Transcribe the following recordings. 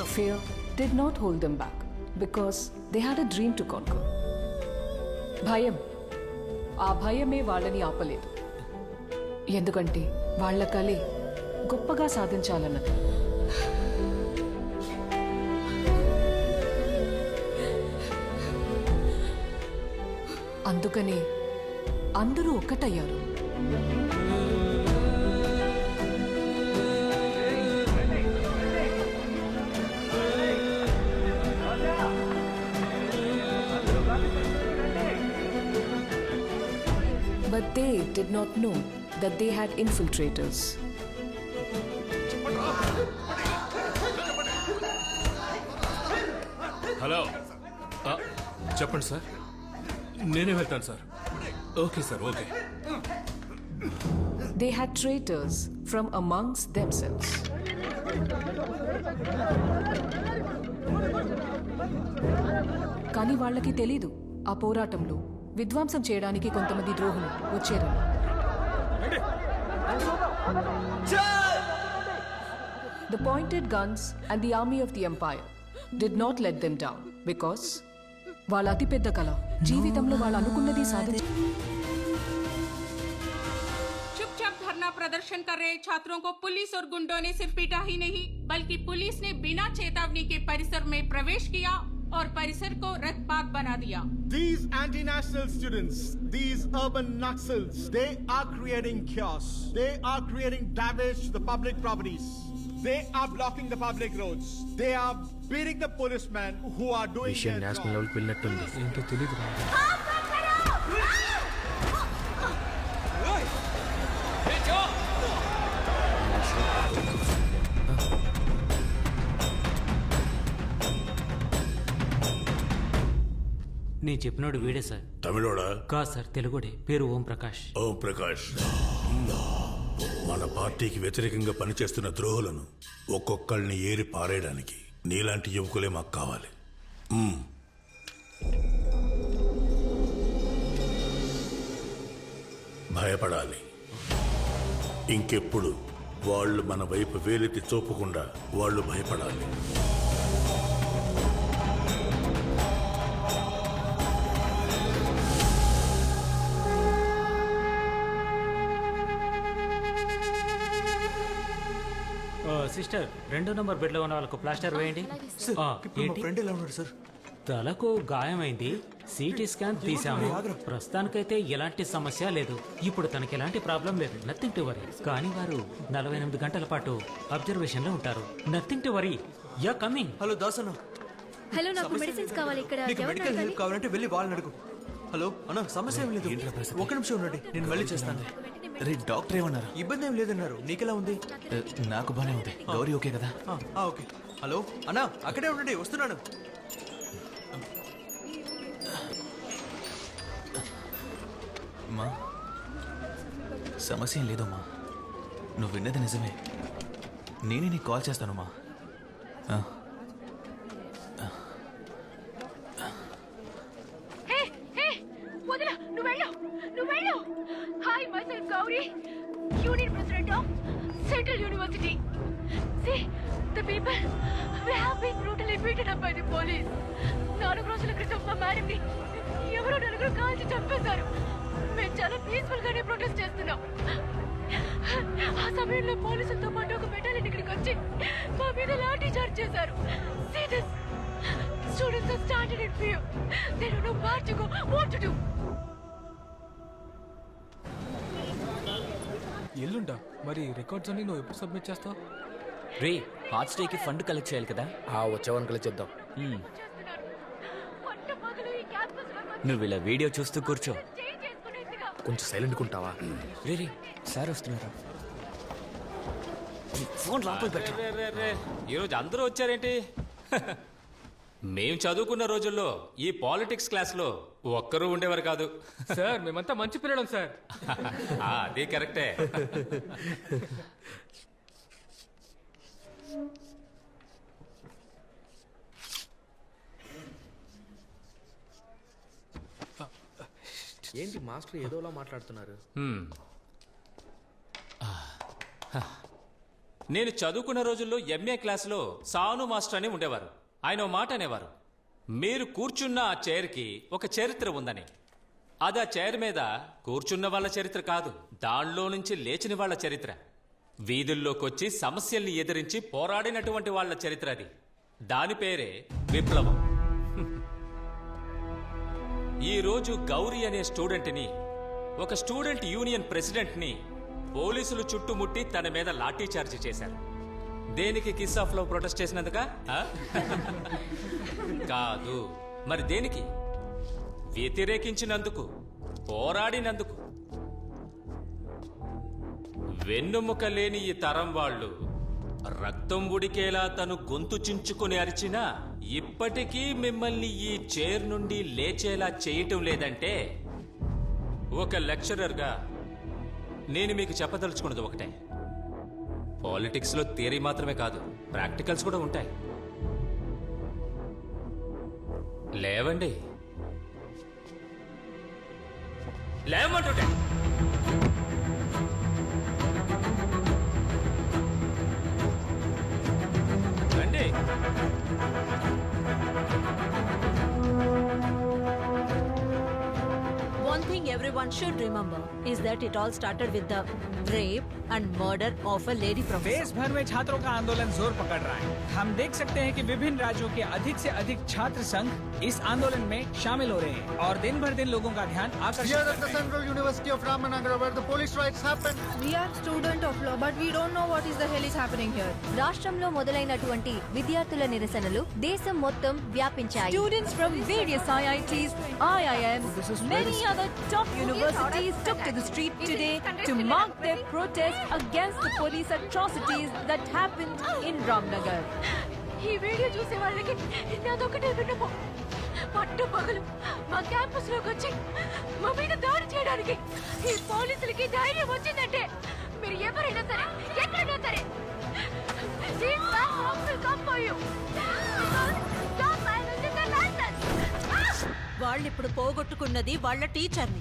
వెళ్దాం Fear did not hold them back because they had a dream to conquer. భయం. ఆ భయమే వాళ్ళని ఆపలేదు. ఎందుకంటే వాళ్ళ కలే గొప్పగా సాధించాలన్నది. అందుకనే అందరూ ఒక్కటయ్యారు they did not know that they had infiltrators. Hello ఆ, చెప్పండి సార్ నేనే వెళ్తాను sir okay sir okay They had traitors from amongst themselves. కానీ వాళ్ళకి తెలీదు ఆ పోరాటంలో విధ్వంసం చేయడానికి కొంతమంది ద్రోహులు వచ్చారని The pointed guns and the army of the empire did not let them down because వాళ్ళ అతిపెద్ద కళ జీవితంలో వాళ్ళు అనుకున్నది సాధించ चुपचाप धरना प्रदर्शन कर रहे छात्रों को पुलिस और गुंडों ने सिर्फ पीटा ही नहीं बल्कि पुलिस ने बिना चेतावनी के परिसर में प्रवेश किया और परिसर को रक्तपात बना दिया These anti-national students, these urban Naxals, they are creating chaos. They are creating damage to the public properties. They are blocking the public roads. They are beating the policemen who are doing విషయం their national job. లెవెల్కి వెళ్ళినట్టుంది ఏంటో తెలియదు నేను చెప్పినోడు వీడే sir. తమిళోడా? కాదు sir తెలుగుడే. పేరు ఓం ప్రకాష్. ఓం ప్రకాష్. మన పార్టీకి వ్యతిరేకంగా పనిచేస్తున్న ద్రోహులను ఒక్కొక్కళ్ళని ఏరి పారేయడానికి నీలాంటి యువకులే మాకు కావాలి. మ్మ్. భయపడాలి. ఇంకెప్పుడు వాళ్ళు మన వైపు వేలెత్తి చూపకుండా వాళ్ళు భయపడాలి. సిస్టర్ రెండో నంబర్ బెడ్లో ఉన్న వాళ్ళకు ప్లాస్టర్ వేయండి. ఆ, ఇప్పుడు మా ఏంటి? ఫ్రెండ్ ఎలా ఉన్నాడు సార్? తలకు గాయమైంది. సిటీ స్కాన్ తీసాము ప్రస్తుతానికైతే ఎలాంటి సమస్య లేదు. ఇప్పుడు తనకి ఎలాంటి ప్రాబ్లం లేదు. నథింగ్ టు వరీ కానీ వారు నలభై ఎనిమిది గంటల పాటు అబ్జర్వేషన్లో ఉంటారు. Nothing to worry ya coming hello Das అన్న హలో నాకు మెడిసిన్స్ కావాలి ఇక్కడ. నీకు ఎవరు మెడికల్? హెల్ప్ కావాలంటే వెళ్ళి వాళ్ళని అడుగు. హలో అన్న సమస్య ఏం లేదు. ఒక నిమిషం ఉండండి. నేను మళ్ళీ చేస్తాను. రే డాక్టర్ ఏమన్నారు? ఇబ్బంది ఏం లేదన్నారు. నీకెలా ఉంది? ఏ, నాకు బానే ఉంది. గౌరీ ఓకే కదా? ఆ, ఆ, ఓకే. హలో? అన్నా అక్కడే ఉండండి వస్తున్నాను. మా సమస్య ఏం లేదమ్మా నువ్వు విన్నది నిజమే. నేనే నీకు కాల్ చేస్తాను మా. Beated brutally up police. నాలుగు రోజుల క్రితం మా మేడంని ఎవరో నలుగురు కాల్చి చంపేశారు. మేము చాలా పీస్ఫుల్ గానే ప్రొటెస్ట్ చేస్తున్నాం. ఆ సమయంలో పోలీసులతో పాటు ఒక బెటాలియన్ ఇక్కడికి వచ్చి మా మీద లాఠీ చార్జ్ చేశారు. See this? Students are standing in fear. They don't know where ఎల్లుండా? మరి రికార్డ్స్ అన్ని నువ్వు ఎప్పుడు సబ్మిట్ చేస్తావు? రే హార్ట్ స్టేకి ఫండ్ కలెక్ట్ చేయాలి కదా? ఆ వచ్చేవానికి చేద్దాం. చేస్తున్నారు పట్ట పగలు ఈ క్యాంపస్లో వచ్చి నువ్వు ఇలా వీడియో చూస్తూ కూర్చో. కొంచెం సైలెంట్ ఉంటావా? రే రే సార్ వస్తున్నారా? ఫోన్ లోపల పెట్టు. ఈరోజు అందరూ వచ్చారేంటి? మేం చదువుకున్న రోజుల్లో ఈ పాలిటిక్స్ క్లాస్లో ఒక్కరూ ఉండేవారు కాదు. సార్ మేమంతా మంచి పిల్లలం సార్. ఆ, అది కరెక్టే. ఏంటి మాస్టర్ ఏదోలా మాట్లాడుతున్నారు. నేను చదువుకున్న రోజుల్లో ఎంఏ క్లాసులో సాను మాస్టర్ అని ఉండేవారు. ఆయన మాట అనేవారు. మీరు కూర్చున్న ఆ చైర్కి ఒక చరిత్ర ఉందని. అది ఆ చైర్ మీద కూర్చున్న వాళ్ళ చరిత్ర కాదు దానిలో నుంచి లేచిన వాళ్ళ చరిత్ర. వీధుల్లోకొచ్చి సమస్యల్ని ఎదిరించి పోరాడినటువంటి వాళ్ళ చరిత్ర అది. దాని పేరే విప్లవం. ఈ రోజు గౌరీ అనే స్టూడెంట్ని ఒక స్టూడెంట్ యూనియన్ ప్రెసిడెంట్ని పోలీసులు చుట్టుముట్టి తన మీద లాఠీ చార్జ్ చేశారు. దేనికి కిస్ ఆఫ్ లవ్ ప్రొటెస్ట్ చేసినందుక? కాదు. మరి దేనికి? వ్యతిరేకించినందుకు పోరాడినందుకు. వెన్నుముక లేని ఈ తరం వాళ్ళు రక్తం ఉడికేలా తను గొంతు చించుకొని అరిచినా ఇప్పటికీ మిమ్మల్ని ఈ చైర్ నుండి లేచేలా చేయటం లేదంటే ఒక లెక్చరర్గా నేను మీకు చెప్పదలుచుకున్నది ఒకటే. పాలిటిక్స్లో థియరీ మాత్రమే కాదు ప్రాక్టికల్స్ కూడా ఉంటాయి. లేవండి. లేవమంటుంటే One thing everyone should remember is that it all started with the rape and murder of a lady professor. देश भर में छात्रों का आंदोलन जोर पकड़ रहा है हम देख सकते हैं कि विभिन्न राज्यों के अधिक से अधिक छात्र संघ इस आंदोलन में शामिल हो रहे हैं और दिन भर दिन लोगों का ध्यान आकर्षित कर रहे हैं Central University of Ramanagara, where the police riots happened. We are student of law, but we don't know what is the hell is happening here. రాష్ట్రంలో మొదలైనటువంటి విద్యార్థుల నిరసనలు దేశం మొత్తం వ్యాపించాయి Students from various IITs, IIMs, many other top universities took to the street today to mark their protest against the police atrocities that happened in Ramnagar. ఈ video చూసే వాళ్ళకి నాదొకటే విన్నపం పట్టు పగలు మా క్యాంపస్లోకి వచ్చి మా మీద దాడి చేయడానికి ఈ పోలీసులకి ధైర్యం వచ్చిందంటే ఇప్పుడు పోగొట్టుకున్నది వాళ్ళ టీచర్ని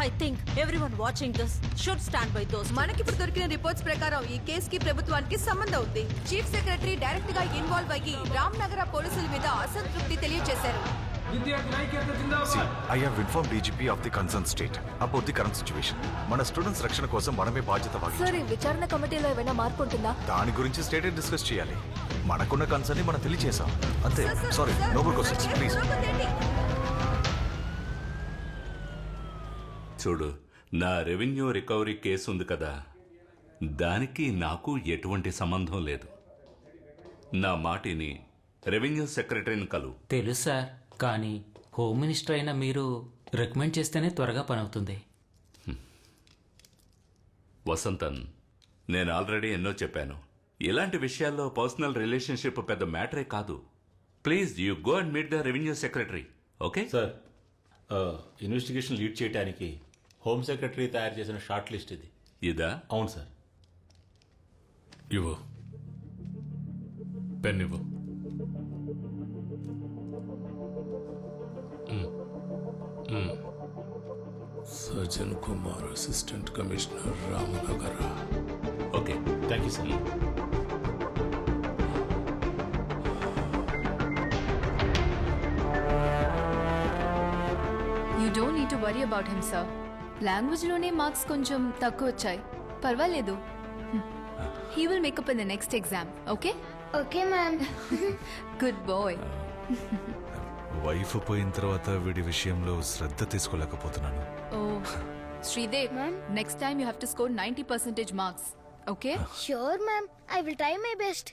I think everyone watching this should stand by those మనకిప్పుడు దొరికిన రిపోర్ట్స్ ప్రకారం ఈ కేసుకి ప్రభుత్వానికి సంబంధం ఉంది చీఫ్ సెక్రటరీ డైరెక్ట్గా ఇన్వాల్వ్ అయ్యి రామ్ నగర పోలీసుల మీద అసంతృప్తి తెలియజేశారు I have inform DGP of the concern state about the current situation మన స్టూడెంట్స్ రక్షణ కోసం మనమే బాధ్యత సార్ వహించాలి ఈ విచారణ కమిటీలో ఏమైనా మార్పు ఉంటుందా దాని గురించి స్టేట్ డిస్కస్ చేయాలి మనకున్న కన్సర్న్ని మనం తెలియజేసాం అంతే sorry no more questions please చూడు నా రెవెన్యూ రికవరీ కేసు ఉంది కదా. దానికి నాకు ఎటువంటి సంబంధం లేదు. నా మాటిని రెవెన్యూ సెక్రటరీని కలు. తెలుసు సార్ కానీ హోమ్ మినిస్టర్ అయిన మీరు రికమెండ్ చేస్తేనే త్వరగా పని అవుతుంది వసంతన్ నేను ఆల్రెడీ ఎన్నో చెప్పాను. ఇలాంటి విషయాల్లో పర్సనల్ రిలేషన్షిప్ పెద్ద మ్యాటరే కాదు. Please you go and meet the revenue secretary okay? Sir investigation lead చేయడానికి హోమ్ సెక్రటరీ తయారు చేసిన షార్ట్ లిస్ట్ ఇది. ఇదా? అవును సార్. ఇవ్వు. పెన్ ఇవ్వు. Sajjan Kumar assistant commissioner Ramanagara. Okay. Thank you sir you don't need to worry about him sir లాంగ్వేజ్లోనే marks కొంచెం తక్కువ వచ్చాయి పర్వాలేదు he will make up in the next exam okay? Okay ma'am. Good boy wife పోయిన తర్వాత వీడి విషయంలో శ్రద్ధ తీసుకోలేకపోతున్నాను. ఓ Sridev next time you have to score ninety percentage marks okay? Sure ma'am. I will try my best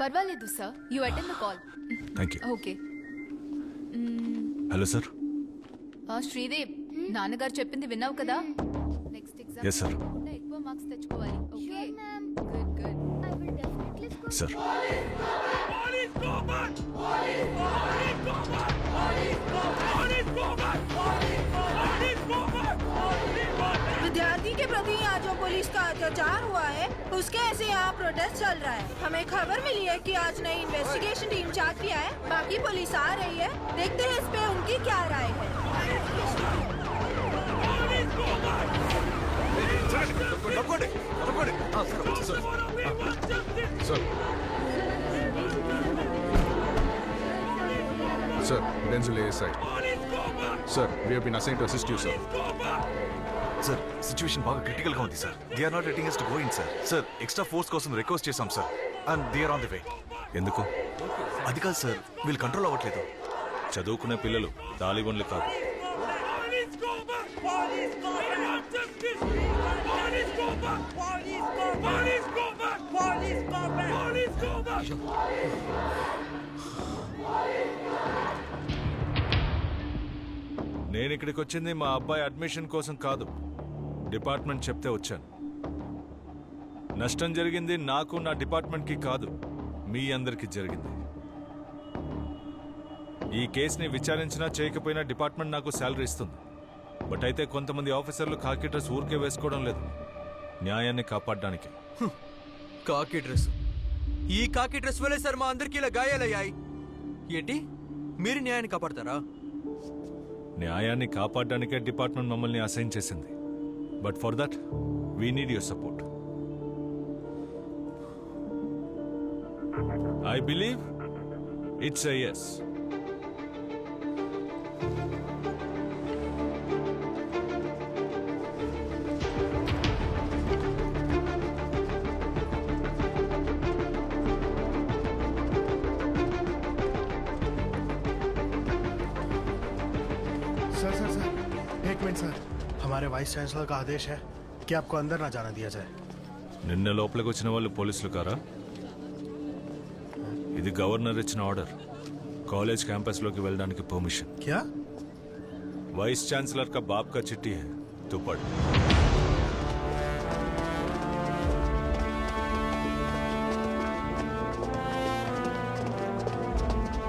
పర్వాలేదు sir you attend the call thank you okay hello sir Sridev నాన్నగారు చెప్పింది విన్నావు కదా? నెక్స్ట్ ఎగ్జామ్ ఎక్కువ marks తెచ్చుకోవాలి sir के प्रति यहाँ जो पुलिस का अत्याचार हुआ है उसके ऐसे यहाँ प्रोटेस्ट चल रहा है। हमें खबर मिली है कि आज नई इन्वेस्टिगेशन टीम चार्ज किया है बाकी पुलिस आ रही है। देखते हैं इस पे उनकी क्या राय है। Sir, Denzil ASI. Sir, we have been assigned to assist you, sir. Sir situation బాగా క్రిటికల్గా ఉంది sir they are not letting us to go in sir sir extra force కోసం రిక్వెస్ట్ చేశాం sir and they are on the way ఎందుకు? అది కాదు sir వీళ్ళు control అవ్వట్లేదు. చదువుకునే పిల్లలు తాలిబన్లు కాదు. నేను ఇక్కడికి వచ్చింది మా అబ్బాయి అడ్మిషన్ కోసం కాదు. డిపార్ట్మెంట్ చెప్తే వచ్చాను. నష్టం జరిగింది నాకు నా డిపార్ట్మెంట్కి కాదు మీ అందరికీ జరిగింది. ఈ కేసుని విచారించినా చేయకపోయినా డిపార్ట్మెంట్ నాకు శాలరీ ఇస్తుంది. బట్ అయితే కొంతమంది ఆఫీసర్లు కాకి డ్రెస్ ఊరికే వేసుకోవడం లేదు. న్యాయాన్ని కాపాడడానికి. కాకి డ్రెస్. ఈ కాకి డ్రెస్ వల్లే సార్ మా అందరికి ఇలా గాయాలయ్యాయి. ఏంటి? మీరు న్యాయాన్ని కాపాడతారా? న్యాయాన్ని కాపాడడానికే డిపార్ట్మెంట్ మమ్మల్ని అసైన్ చేసింది. But for that, we need your support. I believe it's a yes. हमारे वाइस चांसलर का आदेश है कि आपको अंदर ना जाना दिया जाए నిన్న లోపలికి వచ్చిన వాళ్ళు పోలీసులు కారా ఇది గవర్నర్ ఇచ్చిన ఆర్డర్ కాలేజ్ క్యాంపస్లోకి వెళ్ళడానికి పర్మిషన్ क्या वाइस चांसलर का बाप का चिट्ठी है तो पढ़